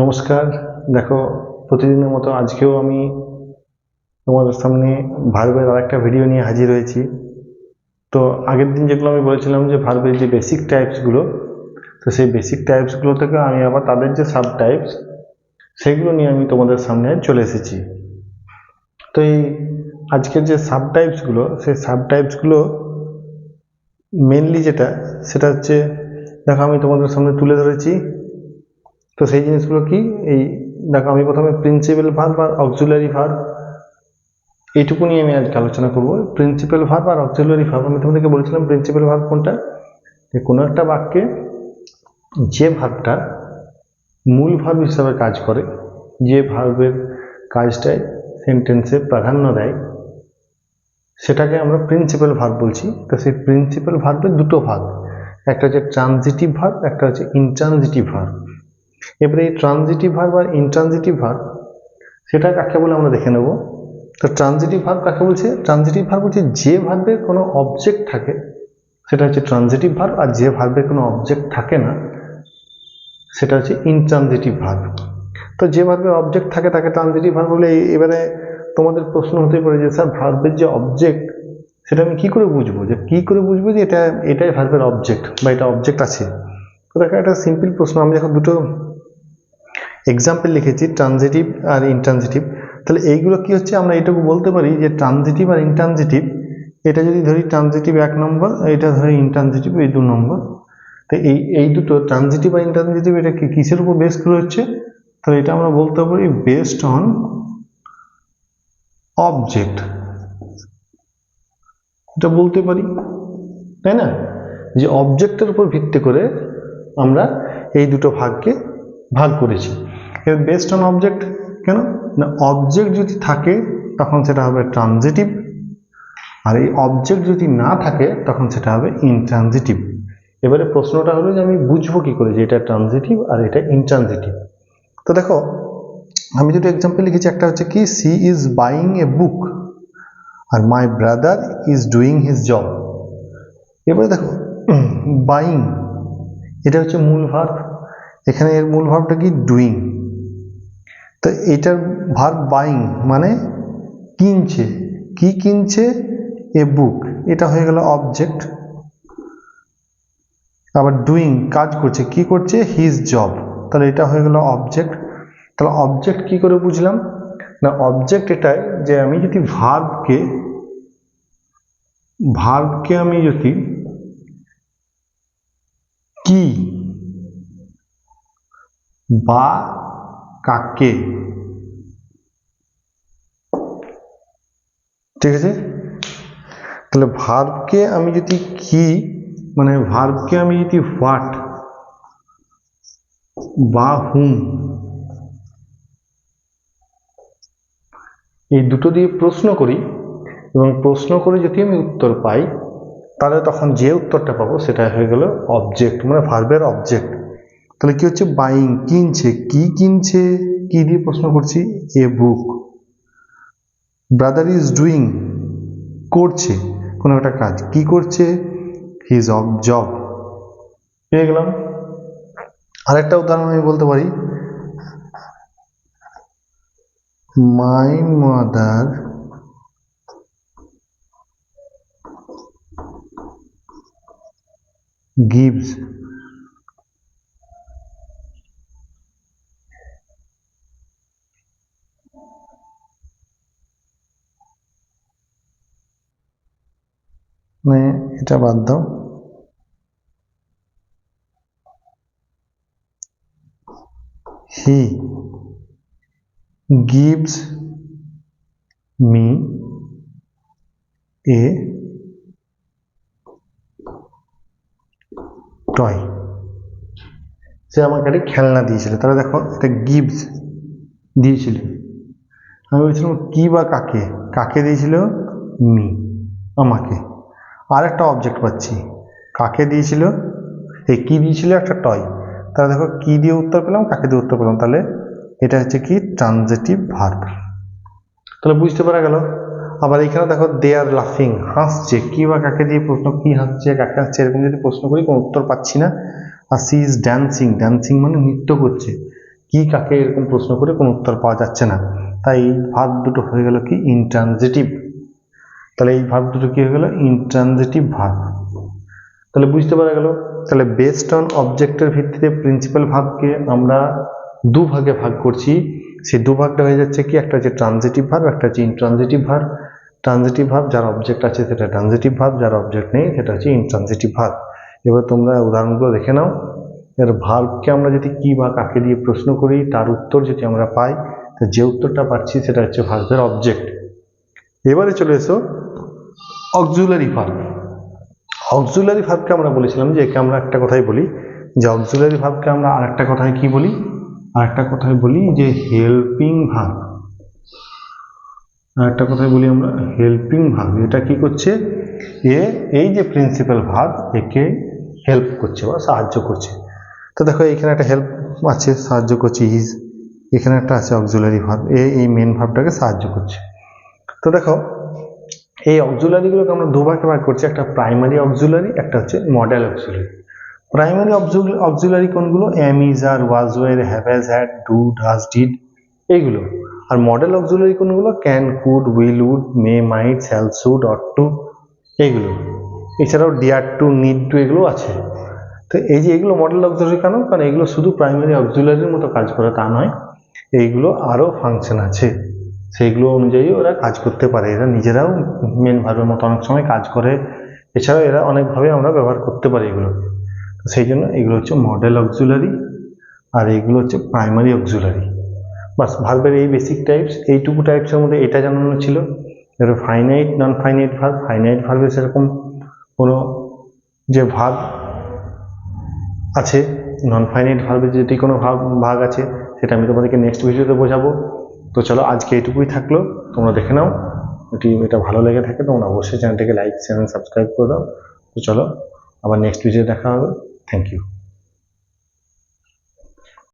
নমস্কার। দেখো, প্রতিদিনের মতো আজকেও আমি তোমাদের সামনে ভার্বের আরেকটা ভিডিও নিয়ে হাজির হয়েছি। তো আগের দিন যেগুলো আমি বলেছিলাম যে ভার্বের যে বেসিক টাইপসগুলো তো সেই বেসিক টাইপসগুলো থেকে আমি আবার তাদের যে সাব টাইপস সেগুলো নিয়ে আমি তোমাদের সামনে চলে এসেছি। তো এই আজকের যে সাব টাইপসগুলো সেই সাব টাইপসগুলো মেনলি যেটা, সেটা হচ্ছে, দেখো আমি তোমাদের সামনে তুলে ধরেছি। তো সেই জিনিসগুলো কি? এই দেখো, আমি প্রথমে প্রিন্সিপাল ভার্ব আর অক্সিলারি ভার্ব এইটুকু নিয়ে আমি আজকে আলোচনা করব। প্রিন্সিপাল ভার্ব আর অক্সিলারি ভার্ব আমি তোমাদেরকে বলেছিলাম প্রিন্সিপাল ভার্ব কোনটা? যে কোনো একটা বাক্যে যে ভার্বটা মূল ভার্ব হিসাবে কাজ করে, যে ভার্বের কাজটায় সেন্টেন্সে প্রাধান্য দেয়, সেটাকে আমরা প্রিন্সিপাল ভার্ব বলছি। তো সেই প্রিন্সিপাল ভার্বের দুটো ভাগ একটা হচ্ছে ট্রানজিটিভ ভার্ব একটা হচ্ছে ইনট্রানজিটিভ ভার্ব এবারে এই ট্রানজিটিভ ভার্ব আর ইনট্রানজিটিভ ভার্ব সেটা কাকে বলে আমরা দেখে নেব। তো ট্রানজিটিভ ভার্ব কাকে বলছে? ট্রানজিটিভ ভার্ব বলছে যে ভার্বের কোনো অবজেক্ট থাকে, সেটা হচ্ছে ট্রানজিটিভ ভার্ব আর যে ভার্বের কোনো অবজেক্ট থাকে না, সেটা হচ্ছে ইনট্রানজিটিভ ভার্ব তো যে ভার্বের অবজেক্ট থাকে তাকে ট্রানজিটিভ ভার্ব বলে, এবারে তোমাদের প্রশ্ন হতে পারে যে, স্যার ভার্বের যে অবজেক্ট সেটা আমি কী করে বুঝব? যে কী করে বুঝব যে এটা, এটাই ভার্বের অবজেক্ট বা এটা অবজেক্ট আছে? তো দেখো, একটা সিম্পল প্রশ্ন, আমি যখন দুটো এক্সাম্পল লিখেছি ট্রানজিটিভ আর ইনট্রানজিটিভ তাহলে এইগুলো কি হচ্ছে? আমরা এটুকু বলতে পারি যে ট্রানজিটিভ আর ইনট্রানজিটিভ এটা যদি ধরি ট্রানজিটিভ এক নম্বর, এটা ধরি ইনট্রানজিটিভ এই দু নম্বর। তো এই এই দুটো ট্রানজিটিভ আর ইনট্রানজিটিভ এটা কিসের উপর বেস করে হচ্ছে? তাহলে এটা আমরা বলতে পারি বেসড অন অবজেক্ট এটা বলতে পারি, তাই না? যে অবজেক্টের উপর ভিত্তি করে আমরা এই দুটো ভাগকে ভাগ করেছি। এবার বেসড অন অবজেক্ট কেন? না অবজেক্ট যদি থাকে, তখন সেটা হবে ট্রানজিটিভ আর এই অবজেক্ট যদি না থাকে, তখন সেটা হবে ইনট্রানজিটিভ এবারে প্রশ্নটা হলো যে আমি বুঝব কি করে যে এটা ট্রানজিটিভ আর এটা ইনট্রানজিটিভ তো দেখো, আমি দুটো এক্সাম্পল লিখেছি, একটা হচ্ছে কি she is buying a book R my brother is doing his job এবারে দেখো বাইং এটা হচ্ছে মূল ভার্ব এখানে এর মূল ভার্বটা কি? ডুইং তো এটার ভার্ব বাইং মানে কিনছে। কি কিনছে? এ বুক এটা হয়ে গেল অবজেক্ট আবার ডুইং কাজ করছে। কি করছে? হিজ জব তাহলে এটা হয়ে গেল অবজেক্ট তাহলে অবজেক্ট কি করে বুঝলাম? না অবজেক্ট এটাই যে আমি যদি ভার্বকে ভার্বকে আমি যদি কি বা কাকে ঠিক আছে? তাহলে ভার্বকে আমি যদি কি মানে ভার্বকে আমি যদি হোয়াট বা হুম এই দুটো দিয়ে প্রশ্ন করি এবং প্রশ্ন করে যদি আমি উত্তর পাই, তাহলে তখন যে উত্তরটা পাবো সেটা হয়ে গেল অবজেক্ট মানে ভার্বের অবজেক্ট তাহলে কি হচ্ছে? বাইং কিনছে। কি কিনছে? কি দিয়ে প্রশ্ন করছি? A book brother is doing করছে। কোনো একটা কাজ। কি করছে? হিজ অব জব পেয়ে গেলাম। আরেকটা উদাহরণ আমি বলতে পারি। মাই মাদার gives এটা বাদ দাও। He gives me a toy. সে আমাকে একটা খেলনা দিয়েছিল। তাহলে দেখো, এটা গিভস দিয়েছিল। আমি বলছিলাম, কি বা কাকে? কাকে দিয়েছিল? মি, আমাকে। আর একটা অবজেক্ট পাচ্ছি। কাকে দিয়েছিল? এই কি দিয়েছিল একটা টয় তাহলে দেখো, কি দিয়ে উত্তর পেলাম, কাকে দিয়ে উত্তর পেলাম? তাহলে এটা হচ্ছে কি? ট্রানজেটিভ ভার্ব তাহলে বুঝতে পারা গেল। আবার এখানে দেখো দে আর লাফিং হাসছে। কি বা কাকে দিয়ে প্রশ্ন, কি হাসছে, কাকে হাসছে, এরকম যদি প্রশ্ন করি, কোনো উত্তর পাচ্ছি না। আর সি ইজ ড্যান্সিং ড্যান্সিং মানে নৃত্য করছে। কি, কাকে এরকম প্রশ্ন করে কোনো উত্তর পাওয়া যাচ্ছে না। তাই ভাব দুটো হয়ে গেল কি? ইনট্রানজিটিভ তাহলে এই ভাব দুটো কি হয়ে গেল? ইনট্রানজিটিভ ভাব তাহলে বুঝতে পারা গেল, তাহলে বেসড অন অবজেক্টের ভিত্তিতে প্রিন্সিপাল ভাবকে আমরা দু ভাগে করছি। সেই দু ভাগটা হয়ে যাচ্ছে কি? একটা হচ্ছে ট্রানজিটিভ ভাব একটা হচ্ছে ইনট্রানজিটিভ ভাব ট্রানজিটিভ ভাব যার অবজেক্ট আছে সেটা ট্রানজিটিভ ভাব যার অবজেক্ট নেই সেটা হচ্ছে ইনট্রানজিটিভ ভাব এবার তোমরা উদাহরণগুলো দেখে নাও। এর ভার্বকে আমরা যদি কি বা কাকে দিয়ে প্রশ্ন করি, তার উত্তর যদি আমরা পাই যে উত্তরটা পাচ্ছি সেটা হচ্ছে ভার্বের অবজেক্ট এবারে চলে এসো। অক্সুলারি ভার্ব অক্সুলারি ভার্বকে আমরা বলেছিলাম যে একে আমরা একটা কথাই বলি। যে অক্সুলারি ভার্বকে আমরা আরেকটা কথায় কি বলি? আরেকটা কথায় বলি যে হেল্পিং ভার্ব আরেকটা কথায় বলি আমরা হেল্পিং ভার্ব এটা কি করছে? এ, এই যে প্রিন্সিপাল ভার্ব একে হেল্প করছে বা সাহায্য করছে। তো দেখো, এখানে একটা হেল্প আছে, সাহায্য করছে ইজ এখানে একটা আছে অক্সুলারি ভার্ব এ, এই মেন ভার্বটাকে সাহায্য করছে। তো দেখো এই অক্সুলারিগুলোকে আমরা দুভাগে ভাগ করছি, একটা প্রাইমারি অক্সুলারি একটা হচ্ছে মডেল অক্সুলারি প্রাইমারি অক্সুলারি কোনগুলো? Am is R was were have has had do does did এইগুলো। আর মডেল অক্সুলারি কোনগুলো? Can could will would may might shall should ought to এইগুলো। এছাড়াও ডিয়ার টু নিড টু এগুলো আছে। তো এই যে এগুলো মডেল অক্সুলারি কেন? কারণ এগুলো শুধু প্রাইমারি অক্সুলারির মতো কাজ করে, তা নয়। এইগুলো আরও ফাংশন আছে। সেইগুলো অনুযায়ী ওরা কাজ করতে পারে। এরা নিজেরাও মেন ভার্বের মতো অনেক সময় কাজ করে। এছাড়াও এরা অনেকভাবে আমরা ব্যবহার করতে পারি এগুলো। সেই জন্য এগুলো হচ্ছে মডেল অক্সুলারি আর এইগুলো হচ্ছে প্রাইমারি অক্সুলারি বাস, ভার্বের এই বেসিক টাইপস এইটুকু টাইপসের মধ্যে এটা জানানো ছিল। এবার finite non finite verb finite ভার্বে সেরকম কোনো যে ভাগ আছে নন ফাইনাইট ভার্বের যদি কোনো ভাগ ভাগ আছে, সেটা আমি তোমাদেরকে নেক্সট ভিডিওতে বোঝাবো। তো চলো, আজকে এটুকুই থাকল। তোমরা দেখে নাও যদি এটা ভালো লেগে থাকে, তোমরা অবশ্যই চ্যানেলটাকে লাইক চ্যানেল সাবস্ক্রাইব করে দাও। তো চলো, আবার নেক্সট ভিডিও দেখা হবে। Thank you